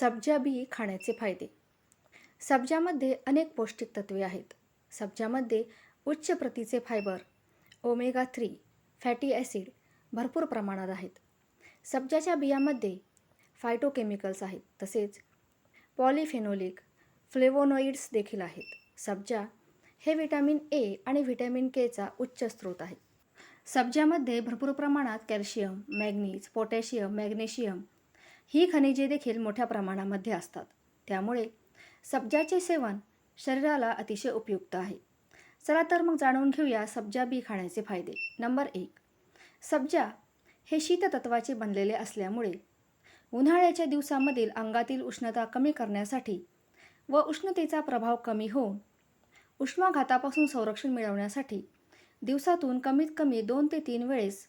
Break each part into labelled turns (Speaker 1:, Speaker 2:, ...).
Speaker 1: सब्जा बी खाण्याचे फायदे. सब्जामध्ये अनेक पौष्टिक तत्वे आहेत. सब्जामध्ये उच्च प्रतीचे fibre omega three fatty acid भरपूर प्रमाणात आहेत. सब्जाच्या बियामध्ये फायटोकेमिकल्स आहेत तसेच पॉलिफेनोलिक फ्लेवोनॉइड्स देखील आहेत. सब्जा हे व्हिटॅमिन ए आणि व्हिटॅमिन केचा उच्च स्रोत आहे. सब्जामध्ये भरपूर प्रमाणात कॅल्शियम मॅग्नीज पोटॅशियम मॅग्नेशियम ही खनिजे देखील मोठ्या प्रमाणामध्ये असतात. त्यामुळे सब्जाचे सेवन शरीराला अतिशय उपयुक्त आहे. चला तर मग जाणून घेऊया सब्जा बी खाण्याचे फायदे. नंबर एक. सब्जा हे शीततत्वाचे बनलेले असल्यामुळे उन्हाळ्याच्या दिवसामधील अंगातील उष्णता कमी करण्यासाठी व उष्णतेचा प्रभाव कमी होऊन उष्माघातापासून संरक्षण मिळवण्यासाठी दिवसातून कमीत कमी दोन ते तीन वेळेस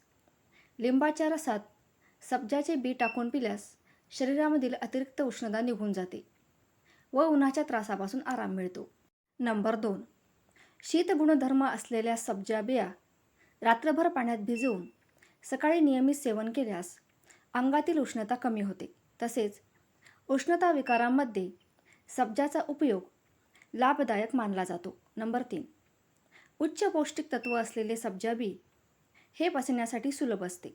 Speaker 1: लिंबाच्या रसात सब्जाचे बी टाकून पिल्यास शरीरामधील अतिरिक्त उष्णता निघून जाते व उन्हाच्या त्रासापासून आराम मिळतो. नंबर दोन. शीत गुणधर्म असलेल्या सब्जा बिया रात्रभर पाण्यात भिजवून सकाळी नियमित सेवन केल्यास अंगातील उष्णता कमी होते. तसेच उष्णता विकारांमध्ये सब्जाचा उपयोग लाभदायक मानला जातो. नंबर तीन. उच्च पौष्टिक तत्व असलेले सब्जा बी हे पचण्यासाठी सुलभ असते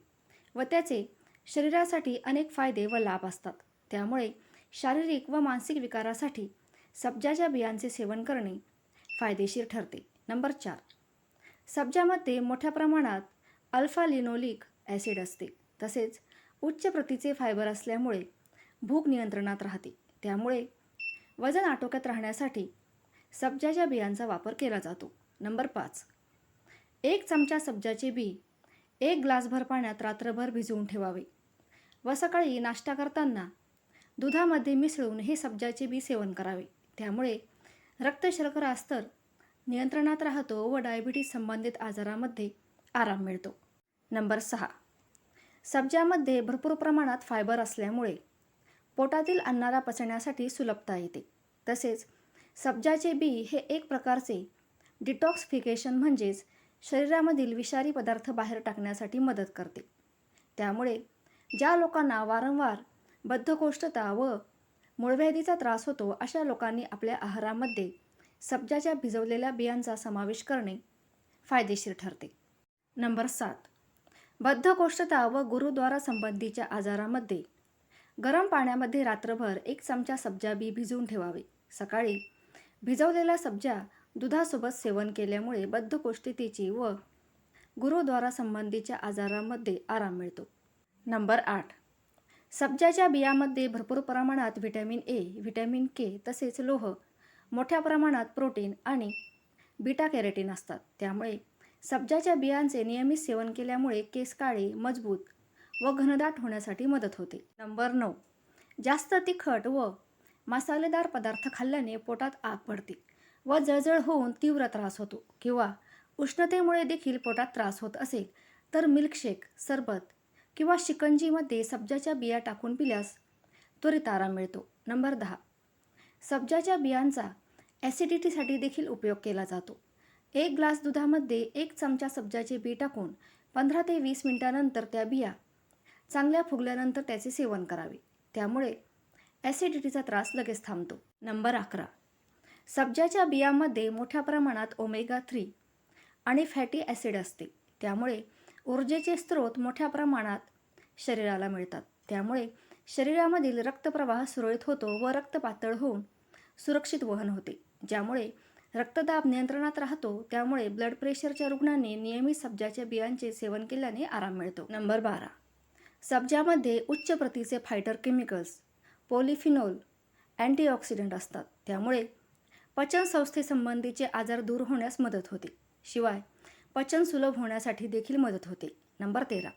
Speaker 1: व त्याचे शरीरासाठी अनेक फायदे व लाभ असतात. त्यामुळे शारीरिक व मानसिक विकारासाठी सब्जाच्या बियांचे सेवन करणे फायदेशीर ठरते. नंबर चार. सब्जामध्ये मोठ्या प्रमाणात अल्फा लिनोलिक ॲसिड असते. तसेच उच्च प्रतीचे फायबर असल्यामुळे भूक नियंत्रणात राहते. त्यामुळे वजन आटोक्यात राहण्यासाठी सब्जाच्या बियांचा वापर केला जातो. नंबर पाच. एक चमचा सब्जाचे बी एक ग्लासभर पाण्यात रात्रभर भिजवून ठेवावे. व सकाळी नाश्ता करताना दुधामध्ये मिसळून हे सब्जाचे बी सेवन करावे. त्यामुळे रक्त शर्करा स्तर नियंत्रणात राहतो व डायबिटीज संबंधित आजारामध्ये आराम मिळतो. नंबर सहा. सब्जामध्ये भरपूर प्रमाणात फायबर असल्यामुळे पोटातील अन्नाला पचण्यासाठी सुलभता येते. तसेच सब्जाचे बी हे एक प्रकारचे डिटॉक्सिफिकेशन म्हणजेच शरीरामधील विषारी पदार्थ बाहेर टाकण्यासाठी मदत करते. त्यामुळे ज्या लोकांना वारंवार बद्धकोष्ठता व मूळव्याधीचा त्रास होतो अशा लोकांनी आपल्या आहारामध्ये सब्जाच्या भिजवलेल्या बियांचा समावेश करणे फायदेशीर ठरते. नंबर सात. बद्धकोष्ठता व गुरुद्वारा संबंधीच्या आजारामध्ये गरम पाण्यामध्ये रात्रभर एक चमचा सब्जा बी भिजवून ठेवावे. सकाळी भिजवलेला सब्जा दुधासोबत सेवन केल्यामुळे बद्धकोष्ठतेची व गुरुद्वारा संबंधीच्या आजारामध्ये आराम मिळतो. नंबर आठ. सब्जाच्या बियामध्ये भरपूर प्रमाणात व्हिटॅमिन ए व्हिटॅमिन के तसेच लोह मोठ्या प्रमाणात प्रोटीन आणि बीटा कॅरेटीन असतात. त्यामुळे सब्जाच्या बियांचे नियमित सेवन केल्यामुळे केस काळे मजबूत व घनदाट होण्यासाठी मदत होते. नंबर नऊ. जास्त तिखट व मसालेदार पदार्थ खाल्ल्याने पोटात आग पडते. व जळजळ होऊन तीव्र त्रास होतो किंवा उष्णतेमुळे देखील पोटात त्रास होत असेल तर मिल्कशेक सरबत किंवा शिकंजीमध्ये सब्जाच्या बिया टाकून पिल्यास त्वरित आराम मिळतो. नंबर दहा. सब्जाच्या बियांचा ॲसिडिटीसाठी देखील उपयोग केला जातो. एक ग्लास दुधामध्ये एक चमचा सब्जाचे बी टाकून पंधरा ते वीस मिनिटानंतर त्या बिया चांगल्या फुगल्यानंतर त्याचे सेवन करावे. त्यामुळे ॲसिडिटीचा त्रास लगेच थांबतो. नंबर अकरा. सब्जाच्या बियामध्ये मोठ्या प्रमाणात ओमेगा थ्री आणि फॅटी ॲसिड असते. त्यामुळे ऊर्जेचे स्रोत मोठ्या प्रमाणात शरीराला मिळतात. त्यामुळे शरीरामधील रक्तप्रवाह सुरळीत होतो व रक्त पातळ होऊन सुरक्षित वहन होते. ज्यामुळे रक्तदाब नियंत्रणात राहतो त्यामुळे ब्लड प्रेशरच्या रुग्णांनी नियमित सब्जाच्या बियांचे सेवन केल्याने आराम मिळतो. नंबर बारा. सब्जामध्ये उच्च प्रतीचे फायटर केमिकल्स पॉलिफिनॉल अँटीऑक्सिडंट असतात. त्यामुळे पचनसंस्थेसंबंधीचे आजार दूर होण्यास मदत होते. शिवाय पचन सुलभ होण्यासाठी देखील मदत होते. नंबर तेरा.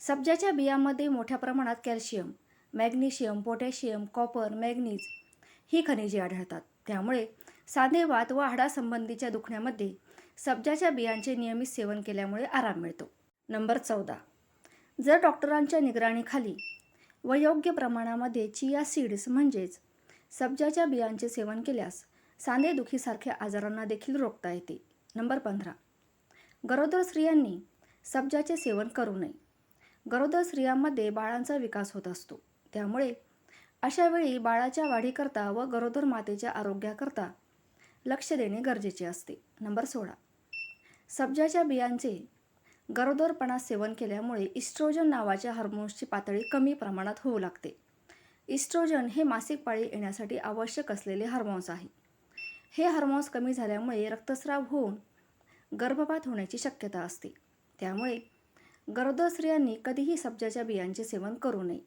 Speaker 1: सब्जाच्या बियांमध्ये मोठ्या प्रमाणात calcium magnesium potassium copper manganese ही खनिजे आढळतात. त्यामुळे सांधेवात व हाडासंबंधीच्या दुखण्यामध्ये सब्जाच्या बियांचे नियमित सेवन केल्यामुळे आराम मिळतो. नंबर चौदा. जर डॉक्टरांच्या निगराणीखाली व योग्य प्रमाणामध्ये चिया सीड्स म्हणजेच सब्जाच्या बियांचे सेवन केल्यास सांधेदुखीसारख्या आजारांना देखील रोखता येते. नंबर पंधरा. गरोदर स्त्रियांनी सब्जाचे सेवन करू नये. गरोदर स्त्रियांमध्ये बाळांचा विकास होत असतो. त्यामुळे अशावेळी बाळाच्या वाढीकरता व गरोदर मातेच्या आरोग्याकरता लक्ष देणे गरजेचे असते. नंबर सोळा. सब्जाच्या बियांचे गरोदरपणा सेवन केल्यामुळे इस्ट्रोजन नावाच्या हार्मोन्सची पातळी कमी प्रमाणात होऊ लागते. इस्ट्रोजन हे मासिक पाळी येण्यासाठी आवश्यक असलेले हार्मोन्स आहे. हे हार्मोन्स कमी झाल्यामुळे रक्तस्राव होऊन गर्भपात होण्याची शक्यता असते. त्यामुळे गरोदर स्त्रियांनी कधीही सब्जाच्या बियांचे सेवन करू नये.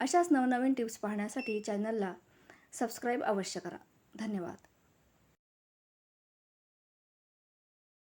Speaker 1: अशाच नवनवीन टिप्स पाहण्यासाठी चॅनलला सबस्क्राईब अवश्य करा. धन्यवाद.